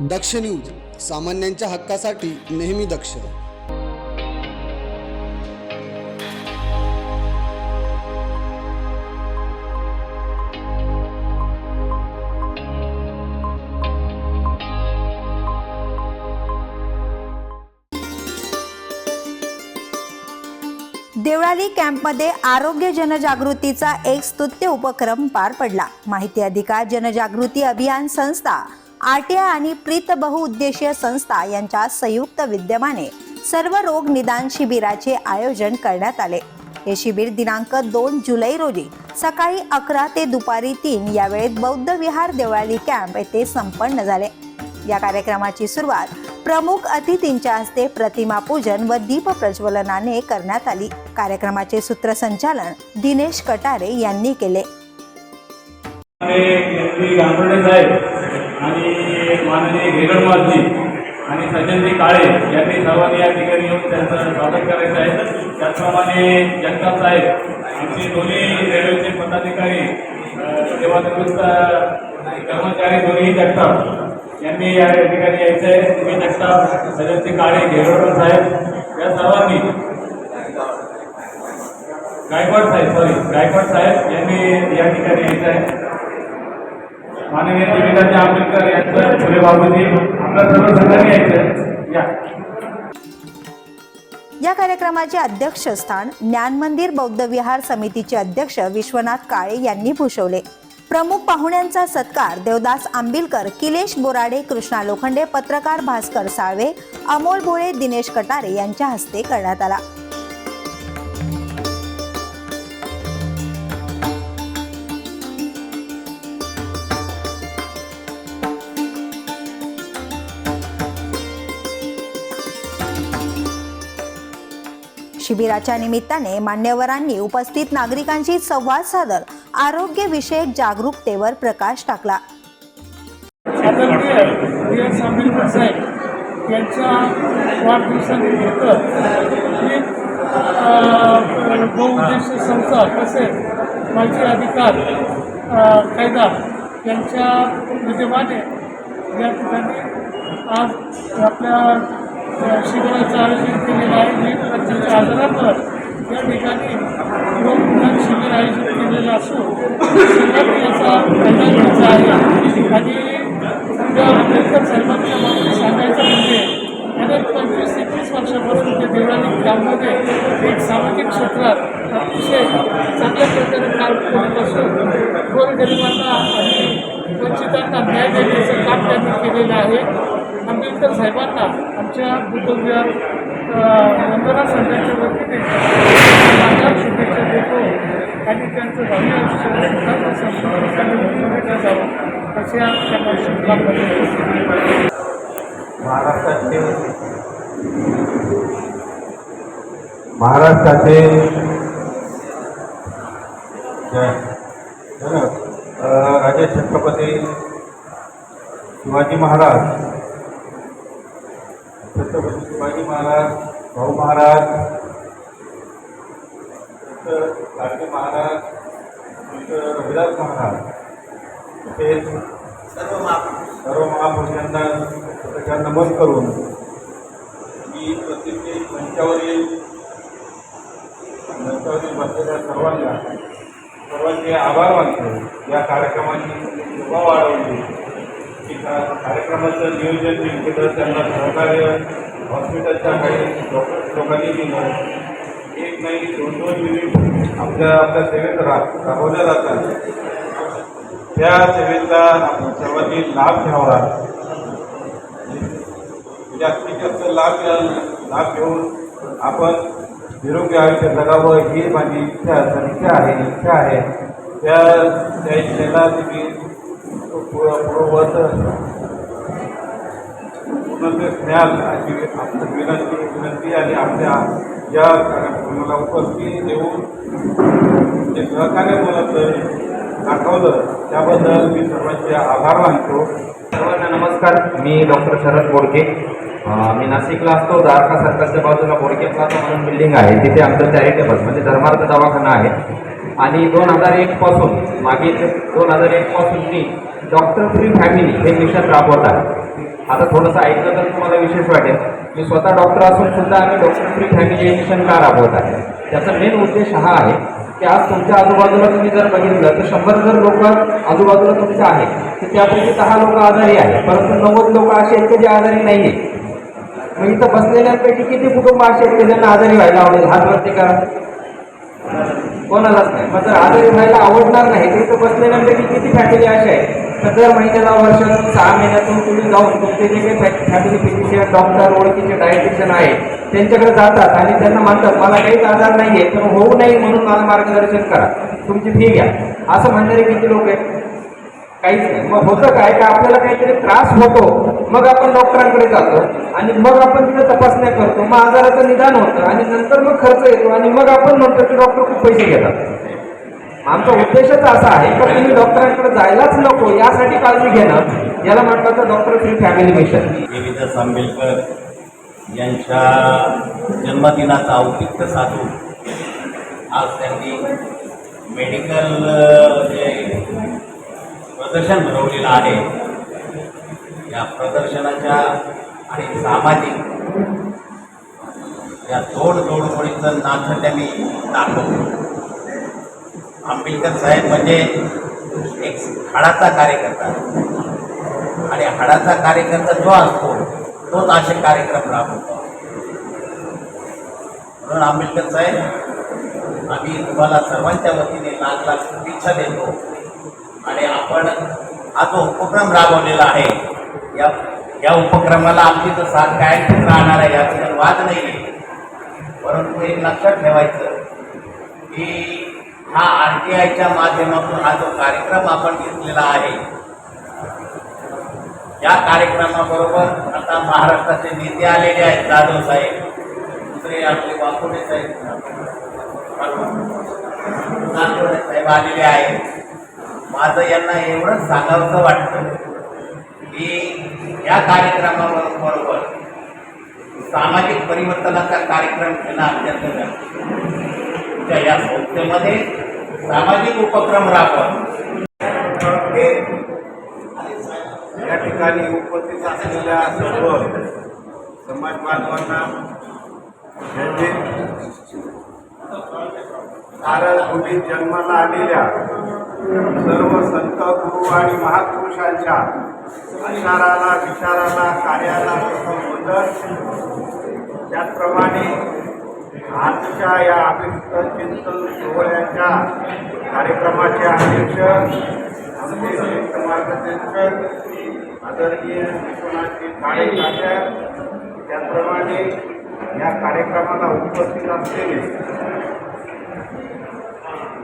दक्ष news सामान्यांच्या हक्कासाठी नेहमी दक्ष. देवळाली कॅम्पमध्ये आरोग्य जनजागृतीचा एक स्तुत्य उपक्रम पार पडला. माहिती अधिकार जनजागृती अभियान संस्था आरटीआय आणि प्रीत बहुउद्देशीय संस्था यांच्या संयुक्त विद्यमाने सर्व रोग निदान शिबिराचे आयोजन करण्यात आले. हे शिबिर दिनांक दोन जुलै रोजी सकाळी अकरा ते दुपारी तीन या वेळेत बौद्ध विहार देवळाली कॅम्प येथे संपन्न झाले. या कार्यक्रमाची सुरुवात प्रमुख अतिथींच्या हस्ते प्रतिमा पूजन व दीप प्रज्वलनाने करण्यात आली. कार्यक्रमाचे सूत्रसंचालन दिनेश कटारे यांनी केले. आणि माननीय घेगडमाजी आणि सज्जनजी काळे यांनी सर्वांनी या ठिकाणी येऊन त्यांचं स्वागत करायचं आहे. त्याचप्रमाणे जगताप साहेब आमचे दोन्ही रेल्वेचे पदाधिकारी सेवानिवृत्त कर्मचारी दोन्ही जगताप यांनी या ठिकाणी यायचं आहे तुम्ही जगताप सज्जनजी काळे घेगडकर साहेब या सर्वांनी गायकवाड साहेब सॉरी गायकवाड साहेब यांनी या ठिकाणी यायचं आहे माननीय देविकाजी आंबेडकर यांचं फुले बाबूजी आपल्या सर्व संघाने यायचं या. या कार्यक्रमाचे अध्यक्षस्थान ज्ञान मंदिर बौद्ध विहार समितीचे अध्यक्ष विश्वनाथ काळे यांनी भूषवले. प्रमुख पाहुण्यांचा सत्कार देवदास आंबिलकर किलेश बोराडे कृष्णा लोखंडे पत्रकार भास्कर साळवे अमोल भोळे दिनेश कटारे यांच्या हस्ते करण्यात आला. शिबिराच्या निमित्ताने मान्यवरांनी उपस्थित नागरिकांशी संवाद साधत आरोग्य विषयक जागरूकतेवर प्रकाश टाकला. यांच्या वाढदिवसानिमित्त ही बहुउद्देशीय संस्था तसेच माजी अधिकार कायदा यांच्या विद्यमाने या ठिकाणी आज आपल्या शिबिराचं आयोजन केलेलं आहे विविध प्रकारच्या या ठिकाणी रोगनिदान शिबिर आयोजित केलेलं असून सर्वांनी याचा फायदा घ्यायचा आहे आणि डॉ. आंबेडकर साहेबांच्या बाबतीत सांगायचं म्हणजे अनेक पंचवीस ते तीस वर्षापासून ते देवळाली ग्राममध्ये एक सामाजिक क्षेत्रात अतिशय चांगल्या प्रकारे काम करत असून गोरगरिबांना आणि वंचितांना न्याय देण्याचं काम त्यांनी केलेलं आहे आंबेडकर साहेबांना आमच्या बुद्धविहार वंदना संघाच्या वतीने शुभेच्छा देतो आणि त्यांचं भावी आयुष्य सुखाचं समृद्धीसाठी जावं असे आमच्या शुभकामना महाराष्ट्राचे महाराष्ट्राचे राजे छत्रपती शिवाजी महाराज छत्रपती शिवाजी महाराज भाऊ महाराज संत गाडगे महाराज संत रविदास महाराज तसेच सर्व महापुरुषांना त्याच्या नमन करून मी प्रत्येक मंचावरील मंचावरील बसलेल्या सर्वांना सर्वांचे आभार मानतो. या कार्यक्रमाची शोभा वाढवली एका कार्यक्रमाचं नियोजन जे केलं त्यांना सहकार्य हॉस्पिटलच्या काही लोक लोकांनी दिलं. एक नाही दोन दोन युनिट आपल्या आपल्या सेवेत राबवल्या जातात. त्या सेवेचा आपण सर्वांनी लाभ घ्यावा. म्हणजे जास्तीत जास्त लाभ घ्या- लाभ घेऊन आपण निरोगी आयुष्य जगावं ही माझी इच्छा सदिच्छा आहे इच्छा आहे. त्या त्या इच्छेला तुम्ही पु- पूर्ववत पूर्णत्व अशी आपली विनंती विनंती आणि आपल्या या कार्यक्रमाला उपस्थिती देऊन जे सहकार्य मला दाखवलं त्याबद्दल मी सर्वांचे आभार मानतो. सर्वांना नमस्कार. मी डॉक्टर शरद बोडके. मी नाशिकला असतो. द्वारका सरकारच्या बाजूला बोडके प्लाझा म्हणून बिल्डिंग आहे. तिथे आमचं चॅरिटेबल म्हणजे धर्मार्थ दवाखाना आहे. आणि दोन हजार एकपासून मागील दोन हजार एकपासून मी डॉक्टर फ्री फॅमिली हे मिशन राबवत आहे. आता थोडंसं ऐकलं तर तुम्हाला विशेष वाटेल. मी स्वतः डॉक्टर असून सुद्धा आम्ही डॉक्टर फ्री फॅमिली मिशन का राबवत आहे? त्याचा मेन उद्देश हा आहे की आज तुमच्या आजूबाजूला तुम्ही जर बघितलं तर शंभर जर लोक आजूबाजूला तुमच्या आहेत तर त्यापैकी दहा लोक आजारी आहेत. परंतु नव्वद लोक असे आहेत की जे आजारी नाही आहेत मग इथं बसलेल्यांपैकी किती कुटुंब असे आहेत की ज्यांना आजारी व्हायला आवडेल? हात वरती करा. कोणालाच नाही. मग जर आजारी व्हायला आवडणार नाही तर इथं बसलेल्यांपैकी किती फॅमिली अशा आहेत? तर महिन्याला वर्षातून सहा महिन्यातून तुम्ही जाऊन तुमचे जे काही फॅमिली फिजिशियन डॉक्टर ओळखीचे डायटिशियन आहे त्यांच्याकडे जातात आणि त्यांना म्हणतात मला काहीच आजार नाही आहे तर होऊ नये म्हणून मला मार्गदर्शन करा. तुमची फी घ्या. असं म्हणणारे किती लोक आहेत? काहीच नाही. मग होतं काय? का आपल्याला काहीतरी त्रास होतो मग आपण डॉक्टरांकडे जातो आणि मग आपण तिथे तपासण्या करतो. मग आजाराचं निदान होतं आणि नंतर मग खर्च येतो आणि मग आपण म्हणतो की डॉक्टर खूप पैसे घेतात. आमचा उद्देशच असा आहे की तुम्ही डॉक्टरांकडे जायलाच नको यासाठी काळजी घेणं. याला म्हटलं तर doctor free family mission. Devidas Ambedkar यांच्या जन्मदिनाचं औचित्य साधून आज त्यांनी मेडिकल जे प्रदर्शन भरवलेलं आहे या प्रदर्शनाच्या आणि सामाजिक या जोड जोडमोडीचं नातं त्यांनी दाखवलं. आंबेडकर साहेब म्हणजे एक हाडाचा कार्यकर्ता. आणि हाडाचा कार्यकर्ता जो असतो तोच असे कार्यक्रम राबवतो. म्हणून आंबेडकर साहेब आम्ही तुम्हाला सर्वांच्या वतीने लाख लाख शुभेच्छा देतो. आणि आपण हा जो उपक्रम राबवलेला आहे या या उपक्रमाला आमची तर साथ कायमच राहणार आहे याचा वाद नाही आहे परंतु एक लक्षात ठेवायचं की हा आर टी आयच्या माध्यमातून हा जो कार्यक्रम आपण घेतलेला आहे या कार्यक्रमाबरोबर आता महाराष्ट्राचे नेते आलेले आहेत जाधव साहेब दुसरे आपले वाकोडे साहेब नागवडे साहेब आलेले आहेत. माझं यांना एवढंच सांगावंसं वाटतं की या कार्यक्रमाबरोबर सामाजिक परिवर्तनाचा कार्यक्रम घेणं अत्यंत गरजेचं आमच्या या संस्थेमध्ये सामाजिक उपक्रम राबवा या ठिकाणी उपस्थित असलेल्या सर्व समाज बांधवांना म्हणजे ज्यांचे जन्माला आलेल्या सर्व संत गुरु आणि महापुरुषांच्या आचाराला विचाराला कार्याला वंदन त्याचप्रमाणे आजच्या या अभिष्ट चिंतन सोहळ्याच्या कार्यक्रमाचे अध्यक्ष आमचे ज्येष्ठ मार्गदर्शक आदरणीय विश्वनाथजी काळे काका त्याचप्रमाणे या कार्यक्रमाला उपस्थित असलेले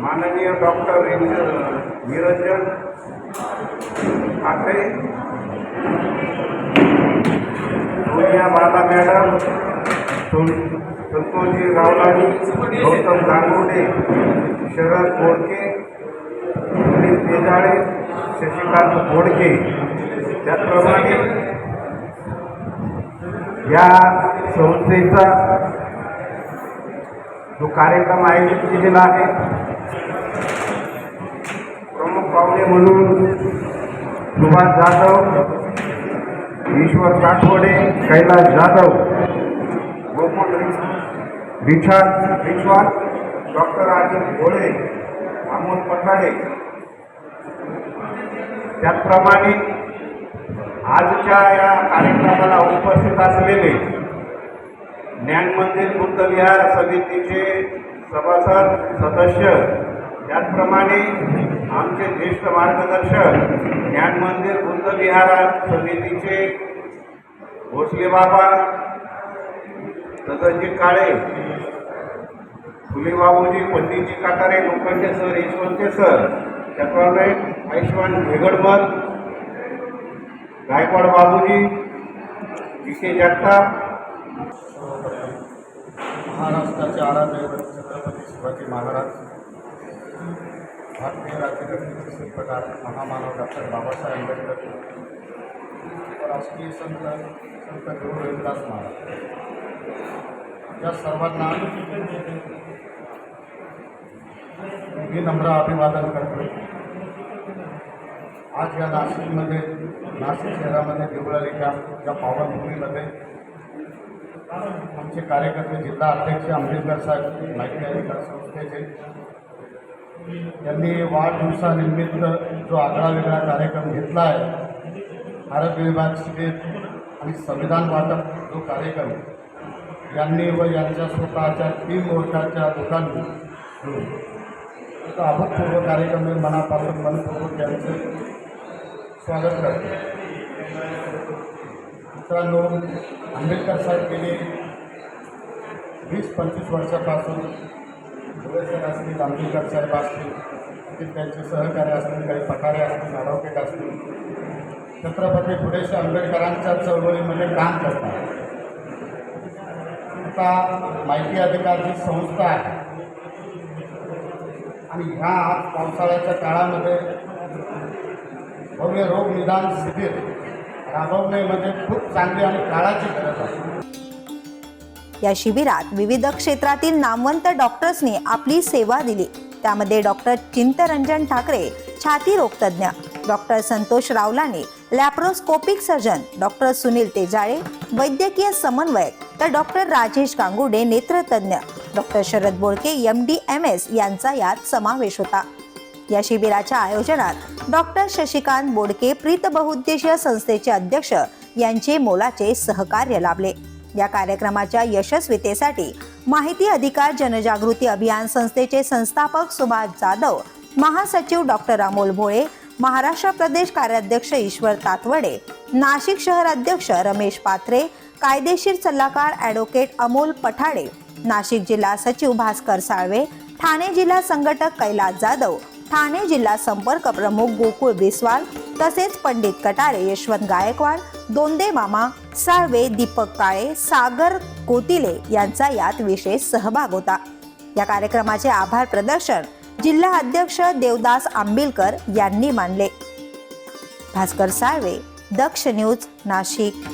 माननीय डॉक्टर निरंजन ठाकरे सोनिया बाला मॅडम सं- संतोषजी रावलानी गौतम दानवडे शरद बोडके सुनील तेजाळे शशिकांत बोडके. त्याचप्रमाणे या संस्थेचा जो कार्यक्रम आयोजित केलेला आहे प्रमुख पाहुणे म्हणून सुभाष जाधव ईश्वर काठवडे कैलास जाधव रिचार्ड रिचवाल डॉक्टर अजित भोळे अमोल पठाडे. त्याचप्रमाणे आजच्या या कार्यक्रमाला उपस्थित असलेले ज्ञान मंदिर बुद्धविहार समितीचे सभासद सदस्य त्याचप्रमाणे आमचे ज्येष्ठ मार्गदर्शक ज्ञान मंदिर बुद्धविहार समितीचे भोसले बाबा सदनजी काळे फुले बाबूजी पंडितजी काटारे लोखंडे सर यशवंते सर त्याचप्रमाणे आयुष्मान भेगडमल गायकवाड बाबूजी विखे जगताप महाराष्ट्राचे आराध्य छत्रपती शिवाजी महाराज भारतीय राज्यघटनेचे शिल्पकार महामानव डॉक्टर बाबासाहेब आंबेडकर राष्ट्रीय संत संत गुरु रविदास महाराज. या सर्वांना मी नम्र अभिवादन करतो आज या नाशिकमध्ये नाशिक शहरामध्ये देवळालीच्या या पावनभूमीमध्ये आमचे कार्यकर्ते जिल्हा अध्यक्ष आंबेडकर साहेब माहिती अधिकार संस्थेचे त्यांनी वाढदिवसानिमित्त जो आगळा वेगळा कार्यक्रम घेतला आहे आरोग्य विभाग शिबिर आणि संविधान वाटप जो कार्यक्रम यांनी व यांच्या स्वतःच्या तीन मोर्चाच्या लोकांनी एक अभूतपूर्व कार्यक्रम मी मनापासून मनपूर्वक यांचे स्वागत करतो. मित्रांनो आंबेडकर साहेब गेले वीस पंचवीस वर्षापासून धुळे सर असतील आंबेडकर साहेब असतील त्यांचे सहकार्य असतील काही पठारे असतील ॲडव्होकेट असतील. छत्रपती पुढेशा आंबेडकरांच्या चळवळीमध्ये काम करतात. संस्था माहिती अधिकारची संस्था आहे. आणि ह्या आज पावसाळ्याच्या काळामध्ये भव्य रोग निदान शिबिर राबवणे म्हणजे खूप चांगली आणि काळाची गरज आहे. या शिबिरात विविध क्षेत्रातील नामवंत डॉक्टर्सनी आपली सेवा दिली. त्यामध्ये डॉक्टर चिंतरंजन ठाकरे छाती रोगतज्ञ doctor Santosh Rawlane laparoscopic surgeon doctor Sunil Tejale वैद्यकीय समन्वयक तर doctor Rajesh Gangude नेत्रतज्ञ. Doctor Sharad Bolke M D M S यांचा यात समावेश होता. या शिबिराच्या आयोजनात डॉक्टर शशिकांत बोडके प्रीत बहुउद्देशीय संस्थेचे अध्यक्ष यांचे मोलाचे सहकार्य लाभले. या कार्यक्रमाच्या यशस्वीतेसाठी माहिती अधिकार जनजागृती अभियान संस्थेचे संस्थापक सुभाष जाधव महासचिव डॉक्टर अमोल भोळे महाराष्ट्र प्रदेश कार्याध्यक्ष ईश्वर तातवडे नाशिक शहर अध्यक्ष रमेश पात्रे कायदेशीर सल्लागार ॲडव्होकेट अमोल पठाडे नाशिक जिल्हा सचिव भास्कर साळवे ठाणे जिल्हा संघटक कैलास जाधव ठाणे जिल्हा संपर्क प्रमुख गोकुळ बिस्वाल तसेच पंडित कटारे यशवंत गायकवाड दोंदे मामा साळवे दीपक काळे सागर कोतिले यांचा यात विशेष सहभाग होता. या कार्यक्रमाचे आभार प्रदर्शन जिल्हा अध्यक्ष देवदास आंबिलकर यांनी मानले. भास्कर साळवे दक्ष न्यूज नाशिक.